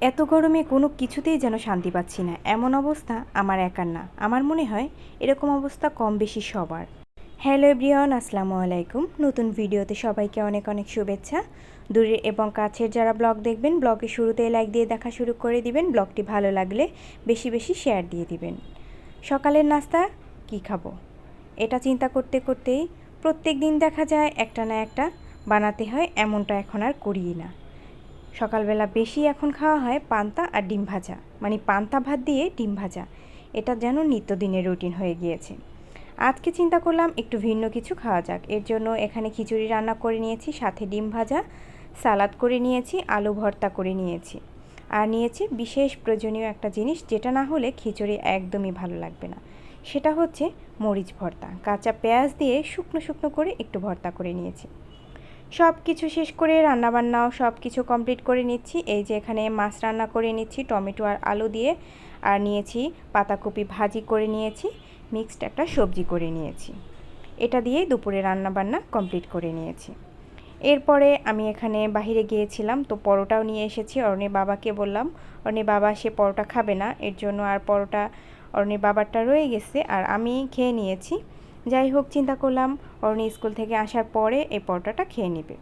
এত গরমে কোনো কিছুতেই যেন শান্তি পাচ্ছি না। এমন অবস্থা আমার একার না। আমার মনে হয় এরকম অবস্থা কম বেশি সবার। হ্যালো এভরিওয়ান, আসসালামু আলাইকুম। নতুন ভিডিওতে সবাইকে অনেক অনেক শুভেচ্ছা। দূরের এবং কাছের যারা ব্লগ দেখবেন ব্লগের শুরুতে লাইক দিয়ে দেখা শুরু করে দিবেন। ব্লগটি ভালো লাগলে বেশি বেশি শেয়ার দিয়ে দিবেন। সকালের নাস্তা, কি খাব? এটা চিন্তা করতে করতেই প্রত্যেক দিন দেখা যায় একটা না একটা বানাতে হয়, এমনটা এখন আর করিই না। সকালবেলা বেশি এখন খাওয়া হয় পান্তা আর ডিম ভাজা। মানে পান্তা ভাত দিয়ে ডিম ভাজা। এটা যেন নিত্যদিনের রুটিন হয়ে গিয়েছে। আজকে চিন্তা করলাম একটু ভিন্ন কিছু খাওয়া যাক। এর জন্য এখানে খিচুড়ি রান্না করে নিয়েছি, সাথে ডিম ভাজা, সালাদ করে নিয়েছি, আলু ভর্তা করে নিয়েছি। আর নিয়েছি বিশেষ প্রয়োজনীয় একটা জিনিস, যেটা না হলে খিচুড়ি একদমই ভালো লাগবে না। সেটা হচ্ছে মরিচ ভর্তা। কাঁচা পেঁয়াজ দিয়ে শুকনো শুকনো করে একটু ভর্তা করে নিয়েছি। সব কিছু শেষ করে রান্নাবান্নাও সব কিছু কমপ্লিট করে নিচ্ছি। এই যে এখানে মাছ রান্না করে নিচ্ছি, টমেটো আর আলু দিয়ে। আর নিয়েছি পাতাকপি ভাজি করে নিয়েছি, মিক্সড একটা সবজি করে নিয়েছি। এটা দিয়েই দুপুরে রান্নাবান্না কমপ্লিট করে নিয়েছি। এরপরে আমি এখানে বাহিরে গিয়েছিলাম, তো পরোটাও নিয়ে এসেছি। অরণির বাবাকে বললাম অরণির বাবা, সে পরোটা খাবে না। এর জন্য আর পরোটা অরণির বাবারটা রয়ে গেছে। আর আমি খেয়ে নিয়েছি। যাই হোক চিন্তা করলাম অরণি স্কুল থেকে আসার পরে এই পরোটাটা খেয়ে নেবে।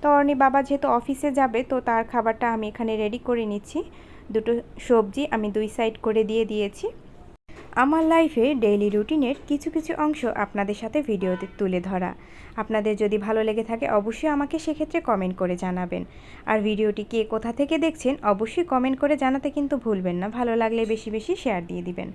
তো অরণি বাবা যেহেতু অফিসে যাবে, তো তার খাবারটা আমি এখানে রেডি করে নিচ্ছি। দুটো সবজি আমি দুই সাইড করে দিয়ে দিয়েছি। আমার লাইফে ডেইলি রুটিনের কিছু কিছু অংশ আপনাদের সাথে ভিডিওতে তুলে ধরা। আপনাদের যদি ভালো লেগে থাকে, অবশ্যই আমাকে সেক্ষেত্রে কমেন্ট করে জানাবেন। আর ভিডিওটি কে কোথা থেকে দেখছেন, অবশ্যই কমেন্ট করে জানাতে কিন্তু ভুলবেন না। ভালো লাগলে বেশি বেশি শেয়ার দিয়ে দিবেন।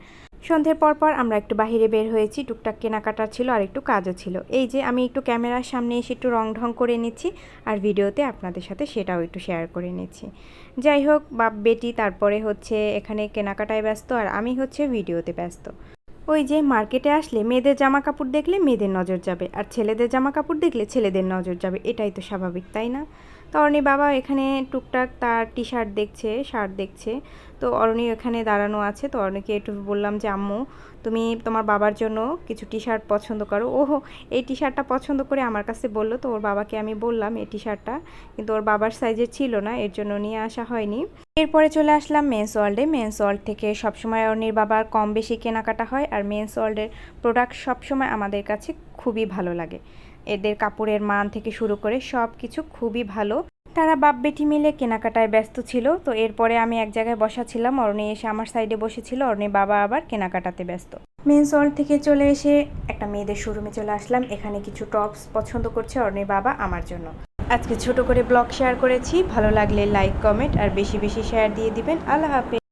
সন্ধ্যের পর পর আমরা একটু বাহিরে বের হয়েছি, টুকটাক কেনাকাটা ছিল আর একটু কাজও ছিল। এই যে আমি একটু ক্যামেরার সামনে এসে একটু রং ঢং করে নিচ্ছি আর ভিডিওতে আপনাদের সাথে সেটাও একটু শেয়ার করে নিচ্ছি। যাই হোক, বাপ, বেটি, তারপরে হচ্ছে এখানে কেনাকাটায় ব্যস্ত আর আমি হচ্ছে ভিডিওতে ব্যস্ত। ওই যে মার্কেটে আসলে মেয়েদের জামা কাপড় দেখলে মেয়েদের নজর যাবে আর ছেলেদের জামা কাপড় দেখলে ছেলেদের নজর যাবে, এটাই তো স্বাভাবিক, তাই না? তো অরণি বাবা এখানে টুকটাক তার টি শার্ট দেখছে শার্ট দেখছে, তো অরণি এখানে দাঁড়ানো আছে, তো অরণিকে একটু বললাম যে, আম্মু, তুমি তোমার বাবার জন্য কিছু টি শার্ট পছন্দ করো। ওহো, এই টি শার্টটা পছন্দ করে আমার কাছে বলল তো, ওর বাবাকে আমি বললাম এই টি শার্টটা কিন্তু ওর বাবার সাইজের ছিল না, এর জন্য নিয়ে আসা হয়নি। এরপরে চলে আসলাম মেন্স ওয়ার্ল্ডে মেন্স ওয়ার্ল্ড থেকে সবসময় অর্ণির বাবার কম বেশি কেনাকাটা হয় আর মেন্স ওয়ার্ল্ডের প্রোডাক্ট সবসময় আমাদের কাছে খুবই ভালো লাগে। এদের কাপড়ের মান থেকে শুরু করে সব কিছু খুবই ভালো। তারা বাপ বেটি মিলে কেনাকাটায় ব্যস্ত ছিল, তো এরপরে আমি এক জায়গায় বসা ছিলাম। অরণি এসে আমার সাইডে বসেছিল অরণির বাবা আবার কেনাকাটাতে ব্যস্ত। মেন্স ওয়ার্ল্ড থেকে চলে এসে একটা মেয়েদের শোরুমে চলে আসলাম। এখানে কিছু টপস পছন্দ করছে অরণির বাবা আমার জন্য। আজকে ছোট করে ব্লগ শেয়ার করেছি। ভালো লাগলে লাইক কমেন্ট আর বেশি বেশি শেয়ার দিয়ে দিবেন। আল্লাহ হাফেজ।